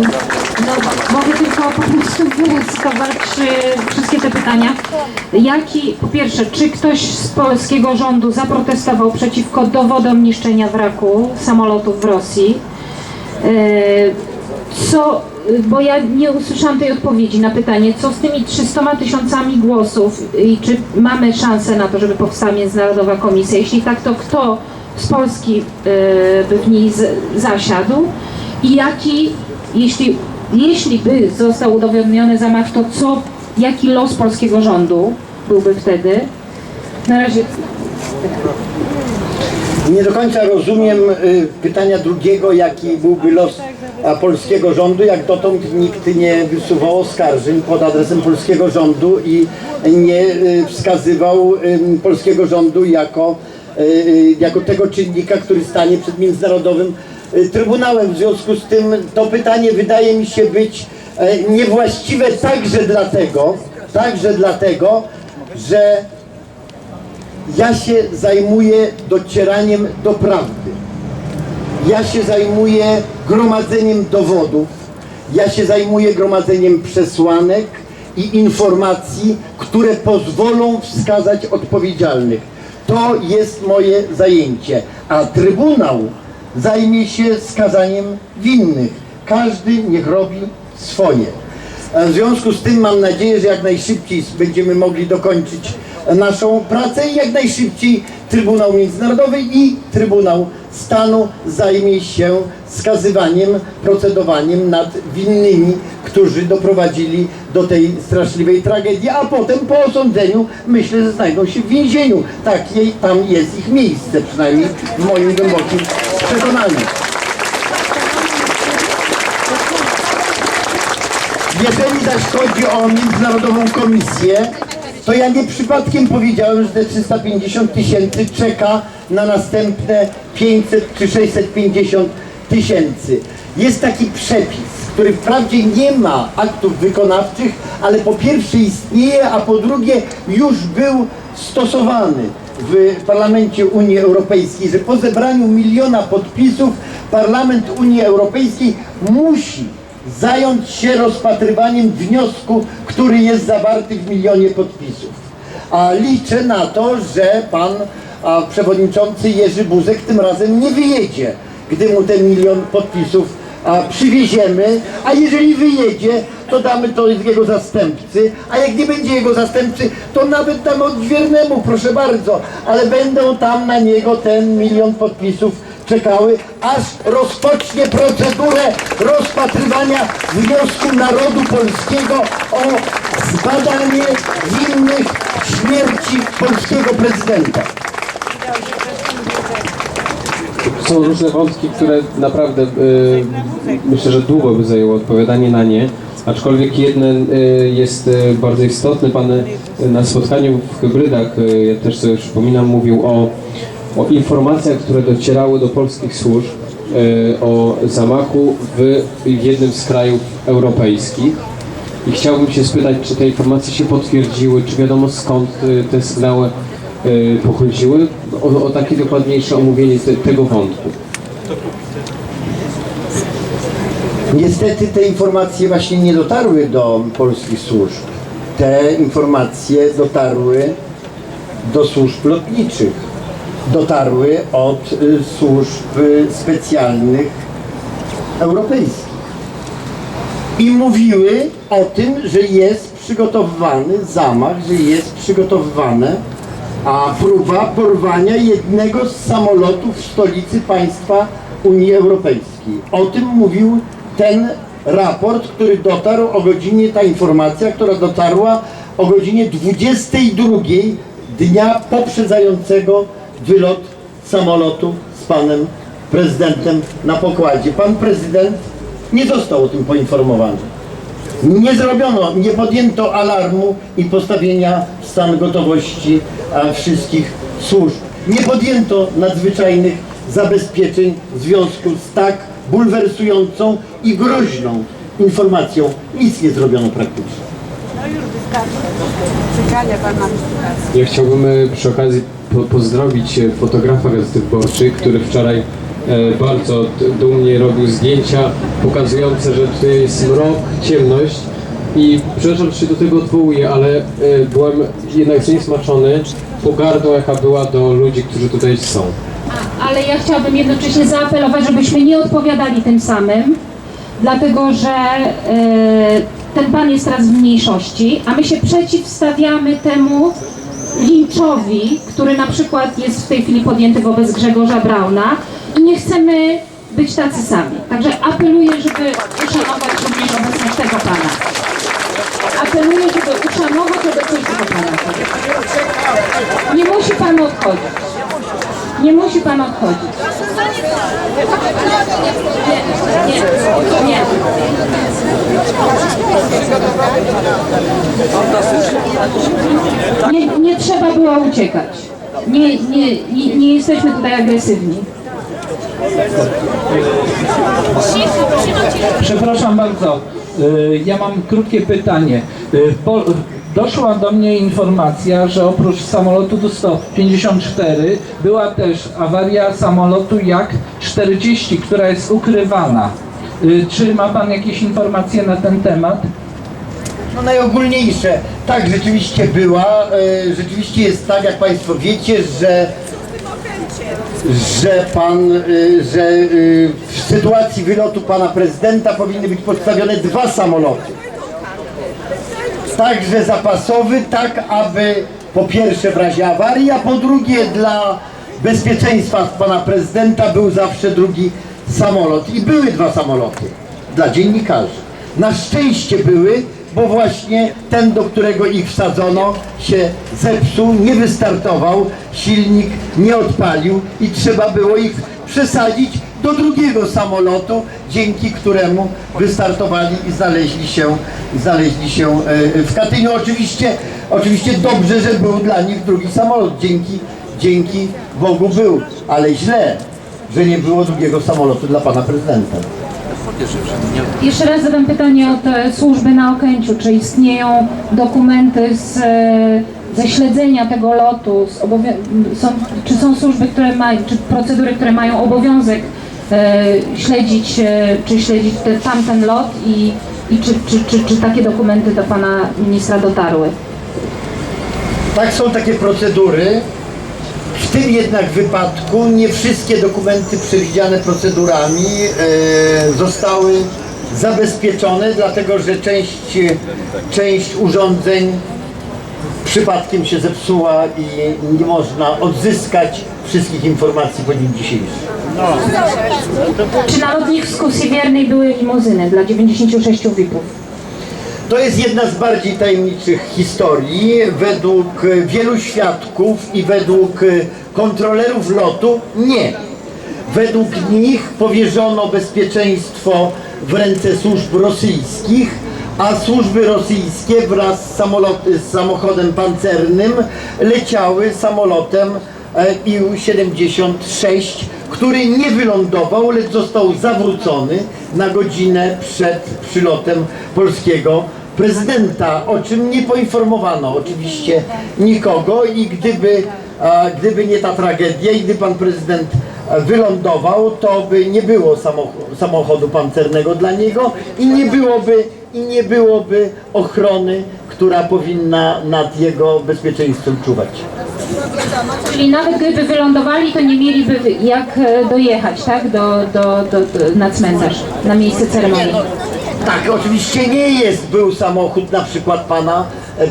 No, mogę tylko po prostu wyrysować y, wszystkie te pytania. Jaki, po pierwsze, czy ktoś z polskiego rządu zaprotestował przeciwko dowodom niszczenia wraku samolotów w Rosji? Y, Co, bo ja nie usłyszałam tej odpowiedzi na pytanie, co z tymi 300 tysiącami głosów i czy mamy szansę na to, żeby powstała międzynarodowa komisja? Jeśli tak, to kto z Polski y, by w niej zasiadł? I jaki, jeśli, jeśli by został udowodniony zamach, to co, jaki los polskiego rządu byłby wtedy? Na razie Nie do końca rozumiem y, pytania drugiego, jaki byłby los a, polskiego rządu. Jak dotąd nikt nie wysuwał oskarżeń pod adresem polskiego rządu i nie y, wskazywał y, polskiego rządu jako, y, y, jako tego czynnika, który stanie przed Międzynarodowym Trybunałem. W związku z tym to pytanie wydaje mi się być e, niewłaściwe także dlatego, także dlatego, że ja się zajmuję docieraniem do prawdy. Ja się zajmuję gromadzeniem dowodów. Ja się zajmuję gromadzeniem przesłanek i informacji, które pozwolą wskazać odpowiedzialnych. To jest moje zajęcie. A Trybunał zajmie się skazaniem winnych. Każdy niech robi swoje. W związku z tym mam nadzieję, że jak najszybciej będziemy mogli dokończyć naszą pracę i jak najszybciej Trybunał Międzynarodowy i Trybunał Stanu zajmie się skazywaniem, procedowaniem nad winnymi, którzy doprowadzili do tej straszliwej tragedii, a potem po osądzeniu myślę, że znajdą się w więzieniu. Tak, jej, tam jest ich miejsce, przynajmniej w moim głębokim przekonaniu. Jeżeli zaś chodzi o Międzynarodową Komisję, to ja nie przypadkiem powiedziałem, że te 350 tysięcy czeka na następne 500 czy 650 tysięcy. Jest taki przepis, który wprawdzie nie ma aktów wykonawczych, ale po pierwsze istnieje, a po drugie już był stosowany w Parlamencie Unii Europejskiej, że po zebraniu miliona podpisów Parlament Unii Europejskiej musi zająć się rozpatrywaniem wniosku, który jest zawarty w milionie podpisów. A liczę na to, że pan a, przewodniczący Jerzy Buzek tym razem nie wyjedzie, gdy mu ten milion podpisów a, przywieziemy, a jeżeli wyjedzie, to damy to jego zastępcy, a jak nie będzie jego zastępcy, to nawet damy odźwiernemu, proszę bardzo, ale będą tam na niego ten milion podpisów czekały, aż rozpocznie procedurę rozpatrywania wniosku narodu polskiego o zbadanie winnych śmierci polskiego prezydenta. Są różne wątki, które naprawdę y, myślę, że długo by zajęło odpowiadanie na nie. Aczkolwiek jeden y, jest y, bardzo istotny. Pan y, na spotkaniu w hybrydach, ja też sobie przypominam, mówił o, o informacjach, które docierały do polskich służb o zamachu w jednym z krajów europejskich. I chciałbym się spytać, czy te informacje się potwierdziły, czy wiadomo skąd te sygnały pochodziły, o, o takie dokładniejsze omówienie te, tego wątku. Niestety te informacje właśnie nie dotarły do polskich służb. Te informacje dotarły do służb lotniczych. Dotarły od y, służb specjalnych europejskich. I mówiły o tym, że jest przygotowywany zamach, że jest przygotowywane a próba porwania jednego z samolotów w stolicy państwa Unii Europejskiej. O tym mówił ten raport, który dotarł o godzinie, ta informacja, która dotarła o godzinie 22 dnia poprzedzającego wylot samolotu z panem prezydentem na pokładzie. Pan prezydent nie został o tym poinformowany. Nie zrobiono, nie podjęto alarmu i postawienia w stan gotowości wszystkich służb. Nie podjęto nadzwyczajnych zabezpieczeń w związku z tak bulwersującą i groźną informacją. Nic nie zrobiono praktycznie. No już wystarczy. Pan wystarczy. Ja chciałbym przy okazji po, pozdrowić fotografa Gazety Wyborczej, który wczoraj bardzo d- dumnie robił zdjęcia pokazujące, że tutaj jest mrok, ciemność. I przepraszam, że się do tego odwołuję, ale e, byłem jednak zniesmaczony pogardą, jaka była do ludzi, którzy tutaj są. Ale ja chciałabym jednocześnie zaapelować, żebyśmy nie odpowiadali tym samym, dlatego że e, ten pan jest teraz w mniejszości, a my się przeciwstawiamy temu linczowi, który na przykład jest w tej chwili podjęty wobec Grzegorza Brauna nie chcemy być tacy sami. Także apeluję, żeby uszanować również obecność tego pana. Apeluję, żeby uszanować obecność tego pana. Nie musi pan odchodzić. Nie musi pan odchodzić. Nie, nie, nie. Nie, trzeba było uciekać. Nie, nie, nie, nie jesteśmy tutaj agresywni. Przepraszam bardzo, y, ja mam krótkie pytanie. Y, doszła do mnie informacja, że oprócz samolotu Tu-154 była też awaria samolotu Jak-40, która jest ukrywana. Y, Czy ma Pan jakieś informacje na ten temat? No najogólniejsze. Tak, rzeczywiście była. Rzeczywiście jest tak, jak Państwo wiecie, że że pan, y, że y, w sytuacji wylotu pana prezydenta powinny być postawione dwa samoloty. Także zapasowy, tak aby po pierwsze w razie awarii, a po drugie dla bezpieczeństwa pana prezydenta był zawsze drugi samolot. I były dwa samoloty dla dziennikarzy. Na szczęście były, bo właśnie ten, do którego ich wsadzono, się zepsuł, nie wystartował, silnik nie odpalił i trzeba było ich przesadzić do drugiego samolotu, dzięki któremu wystartowali i znaleźli się, znaleźli się e, w Katyniu. Oczywiście, oczywiście dobrze, że był dla nich drugi samolot, dzięki, dzięki Bogu był, ale źle, że nie było drugiego samolotu dla pana prezydenta. Jeszcze raz zadam pytanie o te służby na Okęciu. Czy istnieją dokumenty z, e, ze śledzenia tego lotu? Są, czy są służby, które mają, czy procedury, które mają obowiązek e, śledzić, e, czy śledzić te, tamten lot i, i czy, czy, czy, czy takie dokumenty do pana ministra dotarły? Tak, są takie procedury. W tym jednak wypadku nie wszystkie dokumenty przewidziane procedurami e, zostały zabezpieczone, dlatego że część, część urządzeń przypadkiem się zepsuła i nie można odzyskać wszystkich informacji po dniu dzisiejszym. Czy na lotnisku Siewiernej były limuzyny dla 96 VIP-ów? To jest jedna z bardziej tajemniczych historii. Według wielu świadków i według kontrolerów lotu nie. Według nich powierzono bezpieczeństwo w ręce służb rosyjskich, a służby rosyjskie wraz z, samolot, z samochodem pancernym leciały samolotem e, IU-76, który nie wylądował, lecz został zawrócony na godzinę przed przylotem polskiego prezydenta, o czym nie poinformowano oczywiście nikogo i gdyby, gdyby nie ta tragedia i gdy pan prezydent wylądował, to by nie było samoch- samochodu pancernego dla niego i nie byłoby, i nie byłoby ochrony, która powinna nad jego bezpieczeństwem czuwać. Czyli nawet gdyby wylądowali, to nie mieliby jak e, dojechać, tak? Do, do, do, do, na cmentarz, na miejsce ceremonii. Tak, oczywiście nie jest, był samochód na przykład pana,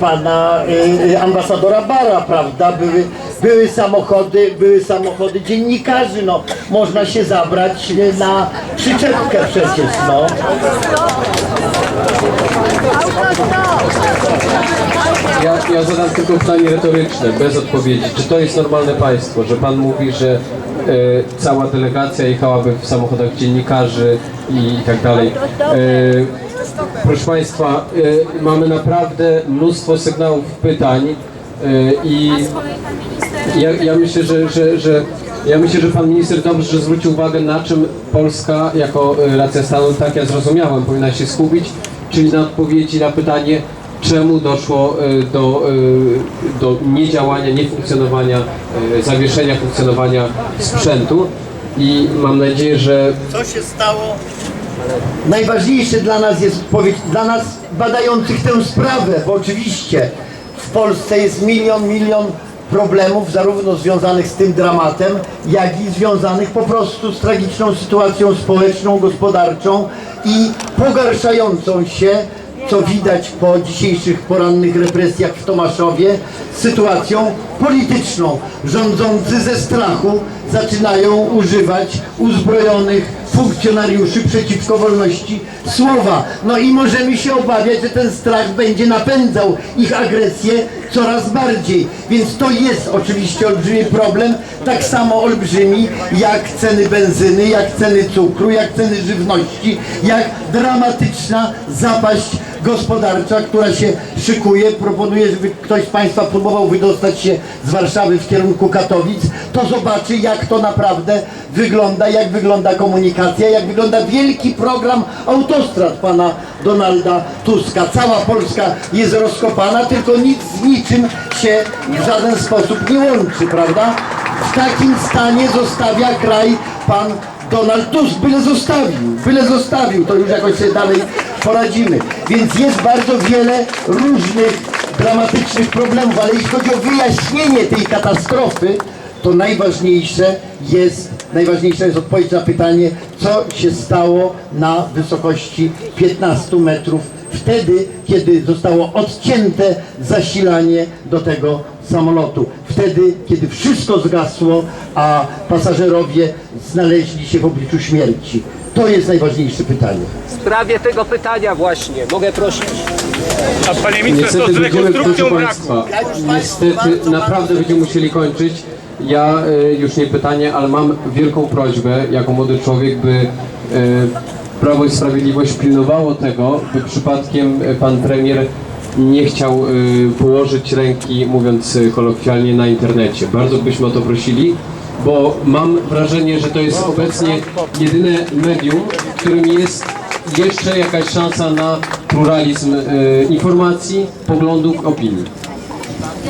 pana y, y, ambasadora Bara, prawda? Były, były samochody, były samochody dziennikarzy, no można się zabrać y, na przyczepkę przecież, no. Ja, ja zadam tylko pytanie retoryczne, bez odpowiedzi. Czy to jest normalne państwo, że pan mówi, że e, cała delegacja jechałaby w samochodach dziennikarzy i, i tak dalej? E, proszę państwa, e, mamy naprawdę mnóstwo sygnałów pytań e, i ja, ja myślę, że, że, że ja myślę, że pan minister dobrze że zwrócił uwagę na czym Polska jako e, racja stanu, tak ja zrozumiałem, powinna się skupić, czyli na odpowiedzi na pytanie, czemu doszło e, do, e, do niedziałania, niefunkcjonowania, zawieszenia funkcjonowania sprzętu. i mam nadzieję, że Co się stało? Najważniejsze dla nas jest dla nas badających tę sprawę, bo oczywiście w Polsce jest milion, milion problemów, zarówno związanych z tym dramatem, jak i związanych po prostu z tragiczną sytuacją społeczną, gospodarczą i pogarszającą się, co widać po dzisiejszych porannych represjach w Tomaszowie, sytuacją polityczną. Rządzący ze strachu zaczynają używać uzbrojonych funkcjonariuszy przeciwko wolności słowa. No i możemy się obawiać, że ten strach będzie napędzał ich agresję coraz bardziej. Więc to jest oczywiście olbrzymi problem, tak samo olbrzymi jak ceny benzyny, jak ceny cukru, jak ceny żywności, jak dramatyczna zapaść gospodarcza, która się szykuje. Proponuję, żeby ktoś z Państwa próbował wydostać się z Warszawy w kierunku Katowic, to zobaczy jak to naprawdę wygląda, jak wygląda komunikacja, jak wygląda wielki program autostrad pana Donalda Tuska. Cała Polska jest rozkopana, tylko nic z niczym się w żaden sposób nie łączy, prawda? W takim stanie zostawia kraj pan Donald Tusk, byle zostawił, byle zostawił, to już jakoś sobie dalej poradzimy. Więc jest bardzo wiele różnych dramatycznych problemów, ale jeśli chodzi o wyjaśnienie tej katastrofy, to najważniejsze jest, najważniejsza jest odpowiedź na pytanie, co się stało na wysokości 15 metrów wtedy, kiedy zostało odcięte zasilanie do tego samolotu. Wtedy, kiedy wszystko zgasło, a pasażerowie znaleźli się w obliczu śmierci. To jest najważniejsze pytanie. W sprawie tego pytania właśnie, mogę prosić. A panie ministrze, Niestety z będziemy, rekonstrukcją braku? Państwa, niestety naprawdę będziemy musieli kończyć. Ja y, już nie pytanie, ale mam wielką prośbę jako młody człowiek, by y, Prawo i Sprawiedliwość pilnowało tego, by przypadkiem y, pan premier nie chciał y, położyć ręki, mówiąc y, kolokwialnie, na internecie. Bardzo byśmy o to prosili, bo mam wrażenie, że to jest obecnie jedyne medium, w którym jest jeszcze jakaś szansa na pluralizm y, informacji, poglądów, opinii.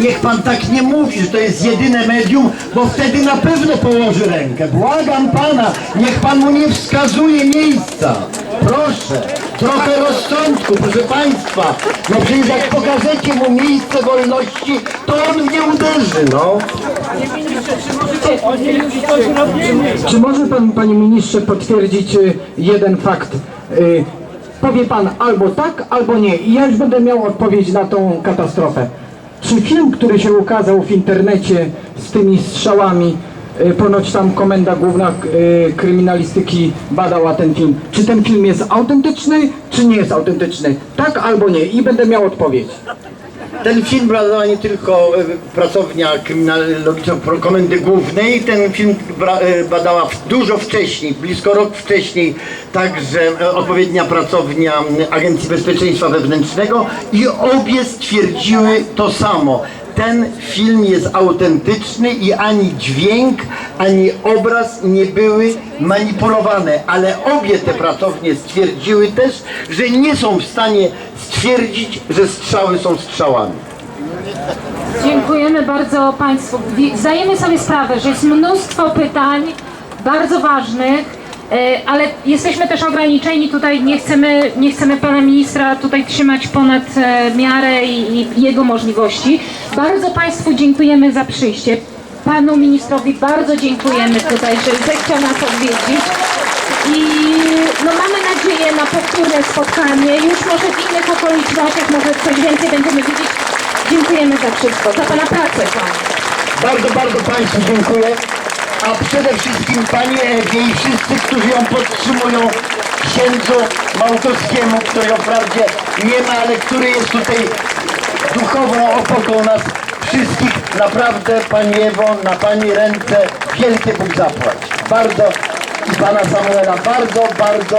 Niech pan tak nie mówi, że to jest jedyne medium, bo wtedy na pewno położy rękę. Błagam pana, niech pan mu nie wskazuje miejsca. Proszę, trochę rozsądku, proszę państwa. No przecież jak pokażecie mu miejsce wolności, to on nie uderzy, no. Czy może pan, panie ministrze, potwierdzić y, jeden fakt? Y, Powie pan albo tak, albo nie. I ja już będę miał odpowiedź na tą katastrofę. Czy film, który się ukazał w internecie z tymi strzałami, ponoć tam komenda główna y, kryminalistyki badała ten film, czy ten film jest autentyczny, czy nie jest autentyczny? Tak albo nie. I będę miał odpowiedź. Ten film badała nie tylko e, pracownia kryminologiczna Komendy Głównej, ten film e, badała dużo wcześniej, blisko rok wcześniej, także e, odpowiednia pracownia Agencji Bezpieczeństwa Wewnętrznego i obie stwierdziły to samo. Ten film jest autentyczny i ani dźwięk, ani obraz nie były manipulowane, ale obie te pracownie stwierdziły też, że nie są w stanie stwierdzić, że strzały są strzałami. Dziękujemy bardzo Państwu. Zdajemy sobie sprawę, że jest mnóstwo pytań bardzo ważnych, ale jesteśmy też ograniczeni tutaj, nie chcemy, nie chcemy Pana Ministra tutaj trzymać ponad e, miarę i, i jego możliwości. Bardzo Państwu dziękujemy za przyjście. Panu Ministrowi bardzo dziękujemy tutaj, że zechciał nas odwiedzić. I no mamy nadzieję na powtórne spotkanie, już może w innych okolicznościach, może coś więcej będziemy wiedzieć. Dziękujemy za wszystko, za Pana pracę. Bardzo, bardzo Państwu dziękuję. A przede wszystkim Pani Ewie i wszyscy, którzy ją podtrzymują, księdzu Małkowskiemu, którego wprawdzie nie ma, ale który jest tutaj duchową opoką nas wszystkich. Naprawdę Pani Ewo, na Pani ręce wielkie Bóg zapłać. Bardzo i Pana Samuela bardzo, bardzo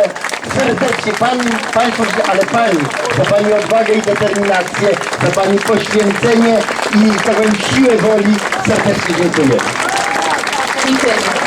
serdecznie Pani, Państwo, ale Pani, za Pani odwagę i determinację, za Pani poświęcenie i taką siłę woli serdecznie dziękuję. Dziękujemy.